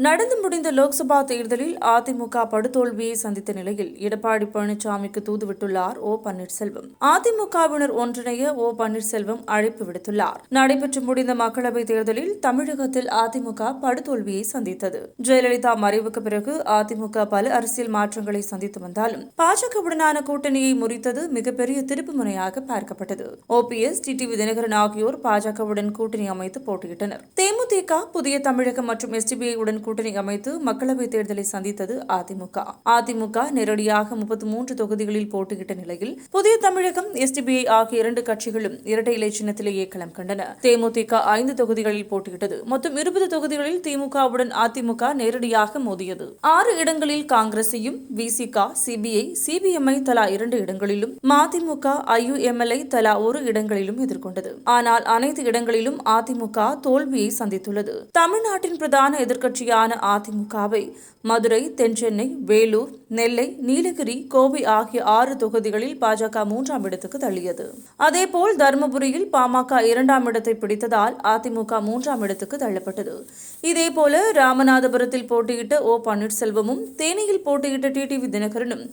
நடந்து முடிந்த லோக்சபா தேர்தலில் அதிமுக படுதோல்வியை சந்தித்த நிலையில் எடப்பாடி பழனிசாமிக்கு தூதுவிட்டுள்ளார் ஓ பன்னீர்செல்வம். அதிமுகவினர் ஒன்றிணைய ஓ பன்னீர்செல்வம் அழைப்பு விடுத்துள்ளார். நடைபெற்று முடிந்த மக்களவைத் தேர்தலில் தமிழகத்தில் அதிமுக படுதோல்வியை சந்தித்தது. ஜெயலலிதா மறைவுக்கு பிறகு அதிமுக பல அரசியல் மாற்றங்களை சந்தித்து வந்தாலும் பாஜகவுடனான கூட்டணியை முறித்தது மிகப்பெரிய திருப்பு முனையாக பார்க்கப்பட்டது. ஓபிஎஸ் டிடிவி தினகரன் ஆகியோர் பாஜகவுடன் கூட்டணி அமைத்து போட்டியிட்டனர். தேமுதிக புதிய தமிழகம் மற்றும் எஸ்டிபிஐ உடன் கூட்டணி அமைத்து மக்களவைத் தேர்தலை சந்தித்தது அதிமுக. அதிமுக நேரடியாக முப்பத்தி மூன்று தொகுதிகளில் போட்டியிட்ட நிலையில் புதிய தமிழகம் எஸ்டிபிஐ ஆகிய இரண்டு கட்சிகளும் இரட்டை இலை சின்னத்திலேயே களம் கண்டன. தேமுதிக ஐந்து தொகுதிகளில் போட்டியிட்டது. மொத்தம் இருபது தொகுதிகளில் திமுகவுடன் அதிமுக நேரடியாக மோதியது. ஆறு இடங்களில் காங்கிரசையும் விசிக சிபிஐ சிபிஎம்ஐ தலா இரண்டு இடங்களிலும் மதிமுக ஐயுஎம்எல்ஐ தலா ஒரு இடங்களிலும் எதிர்கொண்டது. ஆனால் அனைத்து இடங்களிலும் அதிமுக தோல்வியை சந்தித்துள்ளது. தமிழ்நாட்டின் பிரதான எதிர்க்கட்சியான அதிமுகவை மதுரை தென்சென்னை வேலூர் நெல்லை நீலகிரி கோவை ஆகிய ஆறு தொகுதிகளில் பாஜக மூன்றாம் இடத்துக்கு தள்ளியது. அதேபோல் தருமபுரியில் பாமக இரண்டாம் இடத்தை பிடித்ததால் அதிமுக மூன்றாம் இடத்துக்கு தள்ளப்பட்டது. இதேபோல ராமநாதபுரத்தில் போட்டியிட்ட ஓ பன்னீர்செல்வமும் தேனியில் போட்டியிட்ட டிடிவி தினகரனும்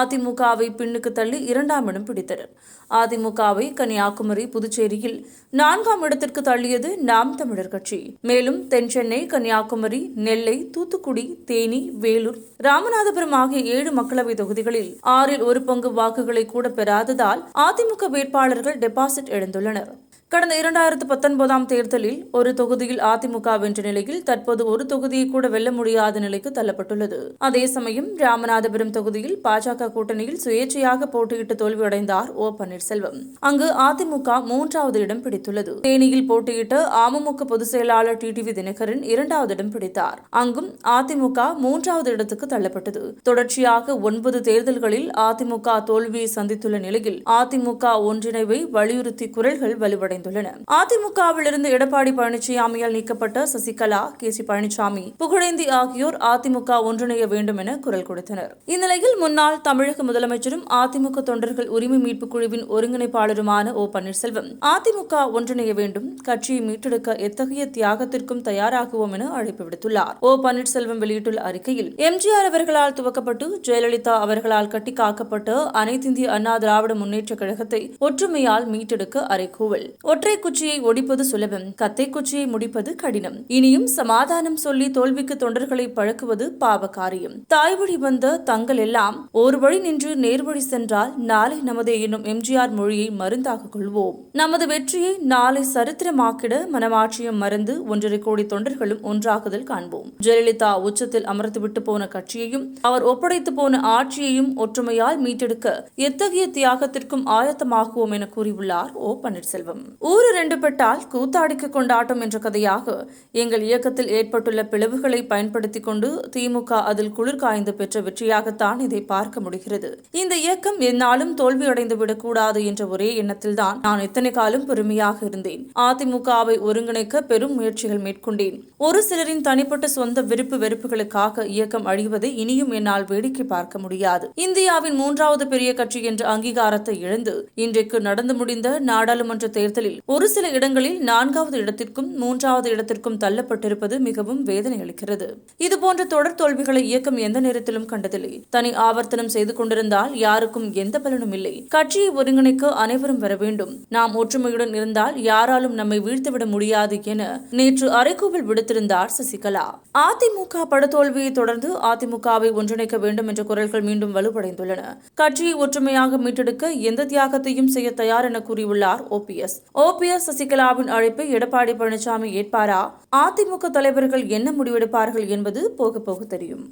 அதிமுகவை பின்னுக்கு தள்ளி இரண்டாம் இடம் பிடித்தனர். அதிமுகவை கன்னியாகுமரி புதுச்சேரியில் நான்காம் இடத்திற்கு தள்ளியது நாம் தமிழர் கட்சி. மேலும் தென்சென்னை கன்னியாகுமரி நெல்லை தூத்துக்குடி தேனி வேலூர் ராமநாதபுரம் ஆகிய ஏழு மக்களவை தொகுதிகளில் ஆறில் ஒரு பங்கு வாக்குகளை கூட பெறாததால் அதிமுக வேட்பாளர்கள் டெபாசிட் எழுந்துள்ளனர் கடந்த இரண்டாயிரத்து பத்தொன்பதாம் தேர்தலில் ஒரு தொகுதியில் அதிமுக வென்ற நிலையில் தற்போது ஒரு தொகுதியை கூட வெல்ல முடியாத நிலைக்கு தள்ளப்பட்டுள்ளது. அதே சமயம் ராமநாதபுரம் தொகுதியில் பாஜக கூட்டணியில் சுயேட்சையாக போட்டியிட்டு தோல்வியடைந்தார் ஓ பன்னீர்செல்வம். அங்கு அதிமுக மூன்றாவது இடம் பிடித்துள்ளது. தேனியில் போட்டியிட்ட அமமுக பொதுச் செயலாளர் டிடிவி தினகரன் இரண்டாவது இடம் பிடித்தார். அங்கும் அதிமுக மூன்றாவது இடத்துக்கு தள்ளப்பட்டது. தொடர்ச்சியாக ஒன்பது தேர்தல்களில் அதிமுக தோல்வியை சந்தித்துள்ள நிலையில் அதிமுக ஒன்றிணைவை வலியுறுத்தி குரல்கள் வலுவடைந்தன அதிமுகவிலிருந்து எடப்பாடி பழனிசாமியால் நீக்கப்பட்ட சசிகலா கே சி பழனிசாமி புகழேந்தி ஆகியோர் அதிமுக ஒன்றிணைய வேண்டும் என குரல் கொடுத்தனர். இந்நிலையில் முன்னாள் தமிழக முதலமைச்சரும் அதிமுக தொண்டர்கள் உரிமை மீட்பு குழுவின் ஒருங்கிணைப்பாளருமான ஓ பன்னீர்செல்வம் அதிமுக ஒன்றிணைய வேண்டும் கட்சியை மீட்டெடுக்க எத்தகைய தியாகத்திற்கும் தயாராகுவோம் என அழைப்பு விடுத்துள்ளார். ஓ பன்னீர்செல்வம் வெளியிட்டுள்ள அறிக்கையில் எம்ஜிஆர் அவர்களால் துவக்கப்பட்டு ஜெயலலிதா அவர்களால் கட்டி காக்கப்பட்ட அனைத்திந்திய அண்ணா திராவிட முன்னேற்ற கழகத்தை ஒற்றுமையால் மீட்டெடுக்க அறைகூவல் ஒற்றை குச்சியை ஒடிப்பது சுலபம் கத்தை குச்சியை முடிப்பது கடினம். இனியும் சமாதானம் சொல்லி தோல்விக்கு தொண்டர்களை பழக்குவது பாவ காரியம். தாய்வழி வந்த தங்கள் எல்லாம் ஒரு வழி நின்று நேர்வழி சென்றால் நாளை நமது என்னும் எம்ஜிஆர் மொழியை மருந்தாக கொள்வோம். நமது வெற்றியை நாளை சரித்திரமாக்கிட மனமாட்சியம் மறந்து ஒன்றரை கோடி தொண்டர்களும் ஒன்றாகுதல் காண்போம். ஜெயலலிதா உச்சத்தில் அமர்த்துவிட்டு போன கட்சியையும் அவர் ஒப்படைத்து போன ஆட்சியையும் ஒற்றுமையால் மீட்டெடுக்க எத்தகைய தியாகத்திற்கும் ஆயத்தமாகுவோம் என கூறியுள்ளார் ஓ பன்னீர்செல்வம். ஊரு ரெண்டு பெட்டால் கூத்தாடிக்கு கொண்டாட்டம் என்ற கதையாக எங்கள் இயக்கத்தில் ஏற்பட்டுள்ள பிளவுகளை பயன்படுத்தி கொண்டு திமுக அதில் குளிர் காய்ந்து பெற்ற வெற்றியாகத்தான் இதை பார்க்க முடிகிறது. இந்த இயக்கம் என்னாலும் தோல்வியடைந்து விடக்கூடாது என்ற ஒரே எண்ணத்தில்தான் நான் இத்தனை காலம் பெருமையாக இருந்தேன். அதிமுகவை ஒருங்கிணைக்க பெரும் முயற்சிகள் மேற்கொண்டேன். ஒரு சிலரின் தனிப்பட்ட சொந்த விருப்பு வெறுப்புகளுக்காக இயக்கம் அழிவதை இனியும் என்னால் வேடிக்கை பார்க்க முடியாது. இந்தியாவின் மூன்றாவது பெரிய கட்சி என்ற அங்கீகாரத்தை இழந்து இன்றைக்கு நடந்து முடிந்த நாடாளுமன்ற தேர்தல் தேர்தலில் ஒரு சில இடங்களில் நான்காவது இடத்திற்கும் மூன்றாவது இடத்திற்கும் தள்ளப்பட்டிருப்பது மிகவும் வேதனை அளிக்கிறது. இதுபோன்ற தொடர் தோல்விகளை இயக்கம் எந்த நேரத்திலும் கண்டதில்லை. தனி ஆவர்த்தனம் செய்து கொண்டிருந்தால் யாருக்கும் எந்த பலனும் இல்லை. கட்சியை ஒருங்கிணைக்க அனைவரும் வர வேண்டும். நாம் ஒற்றுமையுடன் இருந்தால் யாராலும் நம்மை வீழ்த்துவிட முடியாது என நேற்று அறைகூவல் விடுத்திருந்தார் சசிகலா. அதிமுக படத்தோல்வியை தொடர்ந்து அதிமுகவை ஒன்றிணைக்க வேண்டும் என்ற குரல்கள் மீண்டும் வலுவடைந்துள்ளன. கட்சியை ஒற்றுமையாக மீட்டெடுக்க எந்த தியாகத்தையும் செய்ய தயார் என கூறியுள்ளார் ஓபிஎஸ் ஓபிஎஸ் சசிகலாவின் அழைப்பை எடப்பாடி பழனிசாமி ஏற்பாரா? அதிமுக தலைவர்கள் என்ன முடிவெடுப்பார்கள் என்பது போக போக தெரியும்.